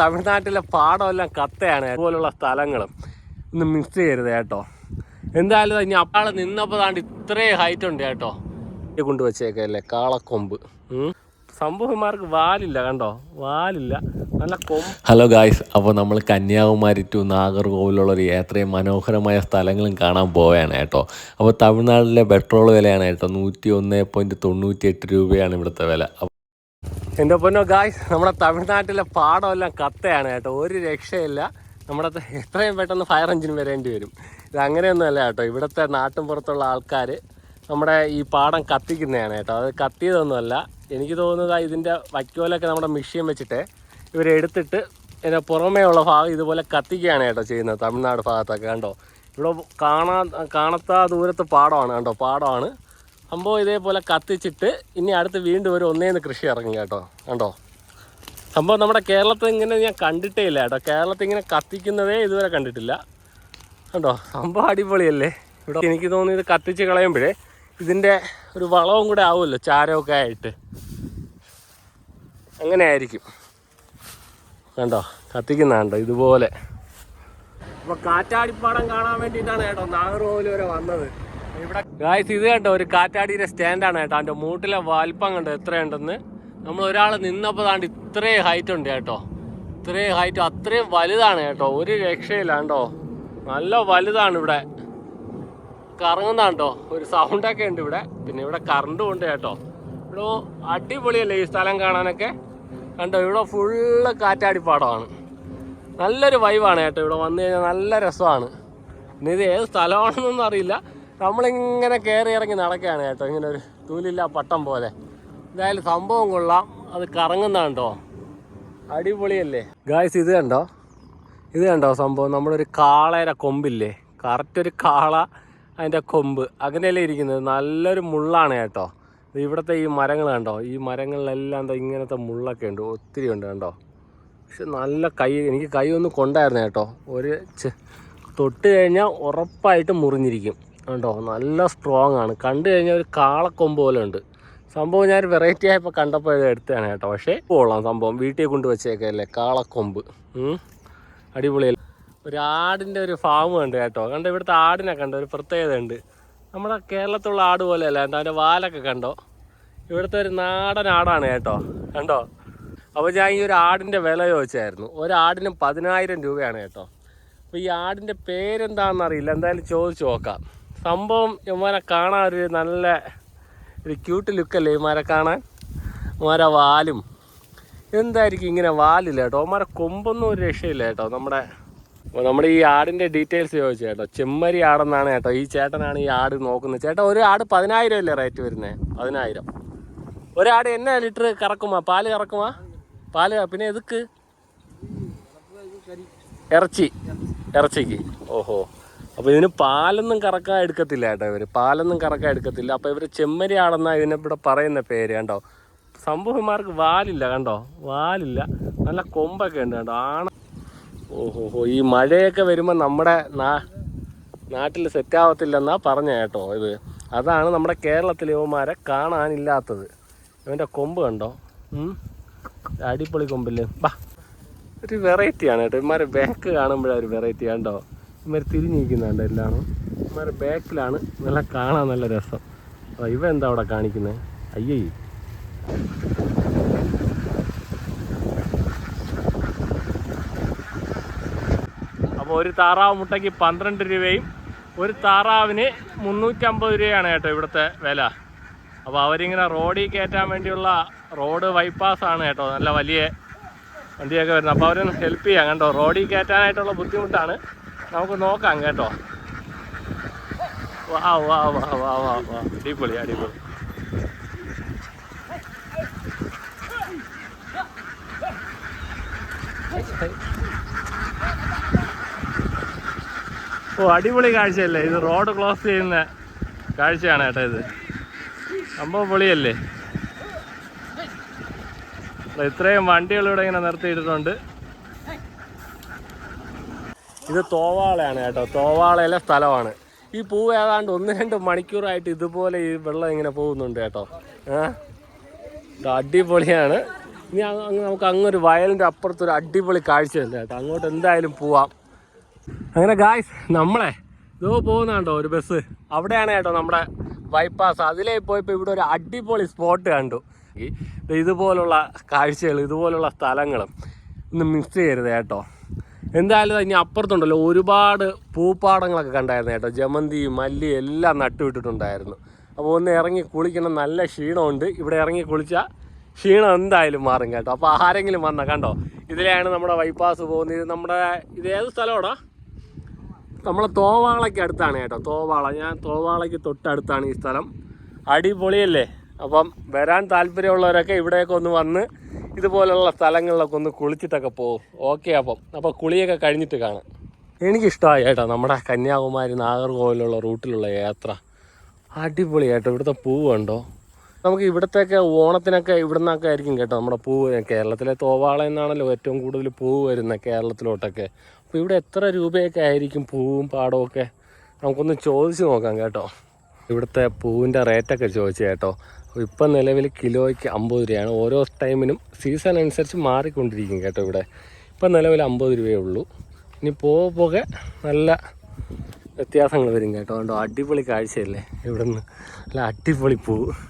തമിഴ്നാട്ടിലെ പാടമെല്ലാം കത്തയാണ് അതുപോലുള്ള സ്ഥലങ്ങളും. ഒന്ന് മിക്സ് ചെയ്യരുത് കേട്ടോ. എന്തായാലും ഇനി അപ്പാൾ നിന്നപ്പോൾ താണ്ട് ഇത്രയും ഹൈറ്റ് ഉണ്ട് കേട്ടോ. ഇത് കൊണ്ടുവച്ചേക്കല്ലേ കാളക്കൊമ്പ്. സംഭവന്മാർക്ക് വാലില്ല കണ്ടോ? വാലില്ല. നല്ല ഹലോ ഗായ്സ് അപ്പോൾ നമ്മൾ കന്യാകുമാരി ടു നാഗർകോവിലുള്ള ഒരു എത്രയും മനോഹരമായ സ്ഥലങ്ങളും കാണാൻ പോവുകയാണ് കേട്ടോ. അപ്പോൾ തമിഴ്നാട്ടിലെ പെട്രോൾ വിലയാണ് കേട്ടോ നൂറ്റി ഒന്ന് പോയിന്റ് തൊണ്ണൂറ്റി എട്ട് രൂപയാണ് ഇവിടുത്തെ വില. എന്റെ പൊന്നോ ഗായ്സ് നമ്മുടെ തമിഴ്നാട്ടിലെ പാടമെല്ലാം കത്തയാണ് കേട്ടോ. ഒരു രക്ഷയില്ല. നമ്മുടെ എത്രയും പെട്ടെന്ന് ഫയർ എഞ്ചിൻ വരേണ്ടി വരും. ഇത് അങ്ങനെയൊന്നുമല്ല കേട്ടോ. ഇവിടുത്തെ നാട്ടിൻ പുറത്തുള്ള ആൾക്കാർ നമ്മുടെ ഈ പാടം കത്തിക്കുന്നതാണ് കേട്ടോ. അത് കത്തിയതൊന്നുമല്ല. എനിക്ക് തോന്നുന്നത് ഇതിന്റെ വൈക്കോലൊക്കെ നമ്മുടെ മിഷീൻ വെച്ചിട്ട് ഇവരെടുത്തിട്ട് ഇതിന്റെ പുറമേ ഉള്ള ഭാഗം ഇതുപോലെ കത്തിക്കുകയാണ് കേട്ടോ ചെയ്യുന്നത്. തമിഴ്നാട് ഭാഗത്തൊക്കെ കണ്ടോ? ഇവിടെ കാണാ കാണാത്ത ദൂരത്ത് പാടമാണ് കണ്ടോ പാടമാണ്. സംഭവം ഇതേപോലെ കത്തിച്ചിട്ട് ഇനി അടുത്ത് വീണ്ടും ഒരു ഒന്നേന്ന് കൃഷി ഇറങ്ങി കേട്ടോ. കണ്ടോ? സംഭവം നമ്മുടെ കേരളത്തിൽ ഇങ്ങനെ ഞാൻ കണ്ടിട്ടേ ഇല്ല കേട്ടോ. കേരളത്തിൽ ഇങ്ങനെ കത്തിക്കുന്നതേ ഇതുവരെ കണ്ടിട്ടില്ല. കണ്ടോ? സംഭവം അടിപൊളിയല്ലേ? ഇവിടെ എനിക്ക് തോന്നുന്നു ഇത് കത്തിച്ച് കളയുമ്പോഴേ ഇതിന്റെ ഒരു വളവും കൂടെ ആവുമല്ലോ ചാരമൊക്കെ ആയിട്ട്. അങ്ങനെ ആയിരിക്കും കണ്ടോ കത്തിക്കുന്നുണ്ടോ ഇതുപോലെ. അപ്പൊ കാറ്റാടിപ്പാടം കാണാൻ വേണ്ടിയിട്ടാണ് കേട്ടോ നാഗർകോവിൽ വരെ വന്നത്. ഗായ്സ് ഇത് കേട്ടോ ഒരു കാറ്റാടിയുടെ സ്റ്റാൻഡാണ് കേട്ടോ. അതിന്റെ മൂട്ടിലെ വാൽപ്പം കണ്ടോ എത്രയുണ്ടെന്ന്. നമ്മൾ ഒരാൾ നിന്നപ്പോൾ താണ്ട് ഇത്രയും ഹൈറ്റ് ഉണ്ട് കേട്ടോ. ഇത്രയും ഹൈറ്റ് അത്രയും വലുതാണ് കേട്ടോ. ഒരു രക്ഷയില്ല കേട്ടോ നല്ല വലുതാണ് ഇവിടെ. കറങ്ങുന്നാണ്ടോ ഒരു സൗണ്ടൊക്കെ ഉണ്ട് ഇവിടെ. പിന്നെ ഇവിടെ കറണ്ടും ഉണ്ട് കേട്ടോ. ഇവിടെ അടിപൊളിയല്ലേ ഈ സ്ഥലം കാണാനൊക്കെ? കണ്ടോ ഇവിടെ ഫുള്ള് കാറ്റാടിപ്പാടമാണ്. നല്ലൊരു വൈവാണ് കേട്ടോ ഇവിടെ വന്നു കഴിഞ്ഞാൽ നല്ല രസമാണ്. പിന്നെ ഇത് ഏത് സ്ഥലമാണെന്നൊന്നും അറിയില്ല. നമ്മളിങ്ങനെ കയറി ഇറങ്ങി നടക്കുകയാണ് കേട്ടോ. ഇങ്ങനെ ഒരു തൂലില്ല പട്ടം പോലെ. എന്തായാലും സംഭവം കൊള്ളാം. അത് കറങ്ങുന്നതാണ്ടോ അടിപൊളിയല്ലേ? ഗായ്സ് ഇത് കണ്ടോ? ഇത് കണ്ടോ സംഭവം? നമ്മുടെ ഒരു കാളയുടെ കൊമ്പില്ലേ? കറക്റ്റ് ഒരു കാള അതിന്റെ കൊമ്പ്. അങ്ങനെയല്ലേ ഇരിക്കുന്നത്? നല്ലൊരു മുള്ളാണ് കേട്ടോ. ഇവിടുത്തെ ഈ മരങ്ങൾ കണ്ടോ? ഈ മരങ്ങളിലെല്ലാം എന്താ ഇങ്ങനത്തെ മുള്ളൊക്കെ ഉണ്ട്. ഒത്തിരി ഉണ്ട് കണ്ടോ? പക്ഷെ നല്ല കൈ എനിക്ക് കൈ ഒന്ന് കൊണ്ടായിരുന്നു കേട്ടോ. ഒരു തൊട്ട് കഴിഞ്ഞാൽ ഉറപ്പായിട്ട് മുറിഞ്ഞിരിക്കും. കണ്ടോ നല്ല സ്ട്രോങ് ആണ്. കണ്ടു കഴിഞ്ഞാൽ ഒരു കാളക്കൊമ്പ് പോലെ ഉണ്ട്. സംഭവം ഞാൻ വെറൈറ്റി ആയപ്പോൾ കണ്ടപ്പോൾ ഇത് എടുത്തതാണ് കേട്ടോ. പക്ഷേ കൊള്ളാം സംഭവം. വീട്ടിൽ കൊണ്ട് വെച്ചേക്കല്ലേ കാളക്കൊമ്പ്. അടിപൊളിയല്ല? ഒരു ആടിന്റെ ഒരു ഫാം ഉണ്ട് കേട്ടോ. കണ്ടോ ഇവിടുത്തെ ആടിനെ കണ്ടോ? ഒരു പ്രത്യേകത ഉണ്ട്. നമ്മുടെ കേരളത്തിലുള്ള ആട് പോലെയല്ല. എന്താ അതിന്റെ വാലൊക്കെ കണ്ടോ? ഇവിടുത്തെ ഒരു നാടൻ ആടാണ് കേട്ടോ. കണ്ടോ? അപ്പോൾ ഞാൻ ഈ ഒരു ആടിന്റെ വില ചോദിച്ചായിരുന്നു. ഒരാടിന് പതിനായിരം രൂപയാണ് കേട്ടോ. അപ്പോൾ ഈ ആടിന്റെ പേരെന്താണെന്നറിയില്ല എന്തായാലും ചോദിച്ചു നോക്കാം. സംഭവം ഇവന്മാരെ കാണാൻ ഒരു നല്ല ഒരു ക്യൂട്ട് ലുക്കല്ലേ ഇവന്മാരെ കാണാൻ? ഇവന്മാരെ വാലും. എന്തായിരിക്കും ഇങ്ങനെ വാലില്ല കേട്ടോ? അവന്മാരെ കൊമ്പൊന്നും ഒരു രക്ഷയില്ല കേട്ടോ നമ്മുടെ നമ്മുടെ ഈ ആടിന്റെ ഡീറ്റെയിൽസ് ചോദിച്ചു കേട്ടോ. ചെമ്മരി ആടെന്നാണ് കേട്ടോ. ഈ ചേട്ടനാണ് ഈ ആട് നോക്കുന്നത്. ചേട്ടാ ഒരു ആട് പതിനായിരം അല്ലേ റേറ്റ് വരുന്നത് പതിനായിരം. ഒരാട് എന്നാ ലിറ്റർ കറക്കുമാ? പാൽ കറക്കുമാ? പാൽ പിന്നെ എതുക്ക്? ഇറച്ചി. ഇറച്ചിക്ക്. ഓഹോ. അപ്പോൾ ഇതിന് പാലൊന്നും കറക്കാൻ എടുക്കത്തില്ല കേട്ടോ ഇവർ പാലൊന്നും കറക്കാൻ എടുക്കത്തില്ല. അപ്പോൾ ഇവർ ചെമ്മരി ആടെന്നാ ഇതിനെ ഇവിടെ പറയുന്ന പേര് കണ്ടോ? സംഭവന്മാർക്ക് വാലില്ല കണ്ടോ? വാലില്ല. നല്ല കൊമ്പൊക്കെ ഉണ്ട് കണ്ടോ? ആണ് ഓഹോഹോ ഈ മഴയൊക്കെ വരുമ്പോൾ നമ്മുടെ നാ നാട്ടിൽ സെറ്റ് ആവത്തില്ലെന്നാ പറഞ്ഞ കേട്ടോ ഇത്. അതാണ് നമ്മുടെ കേരളത്തിലെ യുവമാരെ കാണാനില്ലാത്തത്. ഇവന്റെ കൊമ്പ് കണ്ടോ. അടിപൊളി കൊമ്പില്ലേ. ബാ. ഒരു വെറൈറ്റിയാണ് കേട്ടോ. ഇവന്മാരെ ബാക്ക് കാണുമ്പോഴൊരു വെറൈറ്റി കണ്ടോ? ഇമാര് തിരിഞ്ഞിരിക്കുന്നുണ്ട് എല്ലാം ഇവരുടെ ബാക്കിലാണ്. നല്ല കാണാൻ നല്ല രസം. അപ്പോൾ ഇവ എന്താ അവിടെ കാണിക്കുന്നത് അയ്യേ. അപ്പോൾ ഒരു താറാവ് മുട്ടയ്ക്ക് പന്ത്രണ്ട് രൂപയും ഒരു താറാവിന് മുന്നൂറ്റമ്പത് രൂപയാണ് കേട്ടോ ഇവിടുത്തെ വില. അപ്പോൾ അവരിങ്ങനെ റോഡിൽ കയറ്റാൻ വേണ്ടിയുള്ള റോഡ് ബൈപ്പാസ് ആണ് കേട്ടോ നല്ല വലിയ വണ്ടിയൊക്കെ വരുന്നത്. അപ്പോൾ അവരൊന്ന് ഹെൽപ്പ് ചെയ്യാം. കണ്ടോ? റോഡിൽ കയറ്റാനായിട്ടുള്ള ബുദ്ധിമുട്ടാണ്. നമുക്ക് നോക്കാം കേട്ടോ. വാ വാ വാ വാ വാ വാ അടിപൊളി അടിപൊളി. ഓ അടിപൊളി കാഴ്ചയല്ലേ. ഇത് റോഡ് ക്ലോസ് ചെയ്യുന്ന കാഴ്ചയാണ് കേട്ടോ ഇത്. സംഭവം പൊളിയല്ലേ. ഇത്രയും വണ്ടികൾ ഇവിടെ ഇങ്ങനെ നിർത്തിയിട്ടുണ്ട് ഇത് തോവാളയാണ് കേട്ടോ. തോവാളയിലെ സ്ഥലമാണ്. ഈ പൂവ് ഏതാണ്ട് ഒന്ന് രണ്ട് മണിക്കൂറായിട്ട് ഇതുപോലെ ഈ വെള്ളം ഇങ്ങനെ പോകുന്നുണ്ട് കേട്ടോ. ഏഹ് അടിപൊളിയാണ്. ഇനി നമുക്ക് അങ്ങൊരു വയലിന്റെ അപ്പുറത്തൊരു അടിപൊളി കാഴ്ചയുണ്ട് കേട്ടോ. അങ്ങോട്ട് എന്തായാലും പോവാം. അങ്ങനെ ഗായ്സ് നമ്മളെ ഇതോ പോകുന്നുണ്ടോ ഒരു ബസ് അവിടെയാണ് കേട്ടോ നമ്മുടെ ബൈപ്പാസ് അതിലേ പോയപ്പോൾ ഇവിടെ ഒരു അടിപൊളി സ്പോട്ട് കണ്ടു. ഇതുപോലുള്ള കാഴ്ചകൾ ഇതുപോലുള്ള സ്ഥലങ്ങളും ഒന്ന് മിസ് ചെയ്യരുത് കേട്ടോ. എന്തായാലും ഇനി അപ്പുറത്തുണ്ടല്ലോ ഒരുപാട് പൂപ്പാടങ്ങളൊക്കെ കണ്ടായിരുന്നു കേട്ടോ. ജമന്തി മല്ലി എല്ലാം നട്ടുവിട്ടിട്ടുണ്ടായിരുന്നു. അപ്പോൾ ഒന്ന് ഇറങ്ങി കുളിക്കണം. നല്ല ക്ഷീണമുണ്ട്. ഇവിടെ ഇറങ്ങി കുളിച്ചാൽ ക്ഷീണം എന്തായാലും മാറും കേട്ടോ. അപ്പോൾ ആരെങ്കിലും വന്ന കണ്ടോ? ഇതിലെയാണ് നമ്മുടെ ബൈപ്പാസ് പോകുന്നത്. നമ്മുടെ ഇത് ഏത് സ്ഥലമാടാ? നമ്മളെ തോവാളയ്ക്ക് അടുത്താണ് കേട്ടോ. തോവാള. ഞാൻ തോവാളയ്ക്ക് തൊട്ടടുത്താണ് ഈ സ്ഥലം. അടിപൊളിയല്ലേ? അപ്പം വരാൻ താല്പര്യമുള്ളവരൊക്കെ ഇവിടെയൊക്കെ ഒന്ന് വന്ന് ഇതുപോലുള്ള സ്ഥലങ്ങളിലൊക്കെ ഒന്ന് കുളിച്ചിട്ടൊക്കെ പോകും ഓക്കെ അപ്പം. അപ്പോൾ കുളിയൊക്കെ കഴിഞ്ഞിട്ട് കാണാം. എനിക്കിഷ്ടമായി കേട്ടോ നമ്മുടെ കന്യാകുമാരി നാഗർകോവിലുള്ള റൂട്ടിലുള്ള യാത്ര. അടിപൊളി കേട്ടോ ഇവിടുത്തെ പൂവ് കണ്ടോ? നമുക്ക് ഇവിടത്തെയൊക്കെ ഓണത്തിനൊക്കെ ഇവിടുന്നൊക്കെ ആയിരിക്കും കേട്ടോ നമ്മുടെ പൂവ് കേരളത്തിലെ തോവാള എന്നാണല്ലോ ഏറ്റവും കൂടുതൽ പൂവ് വരുന്നത് കേരളത്തിലോട്ടൊക്കെ. അപ്പോൾ ഇവിടെ എത്ര രൂപയൊക്കെ ആയിരിക്കും പൂവും പാടവും ഒക്കെ? നമുക്കൊന്ന് ചോദിച്ച് നോക്കാം കേട്ടോ. ഇവിടുത്തെ പൂവിന്റെ റേറ്റൊക്കെ ചോദിച്ചു കേട്ടോ. ഇപ്പം നിലവിൽ കിലോയ്ക്ക് അമ്പത് രൂപയാണ്. ഓരോ ടൈമിനും സീസൺ അനുസരിച്ച് മാറിക്കൊണ്ടിരിക്കും കേട്ടോ ഇവിടെ. ഇപ്പം നിലവിൽ അമ്പത് രൂപയേ ഉള്ളൂ. ഇനി പോകെ പോകെ നല്ല വ്യത്യാസങ്ങൾ വരും കേട്ടോ. കണ്ടോ അടിപൊളി കാഴ്ചയല്ലേ ഇവിടുന്ന്. നല്ല അടിപൊളി പൂവ്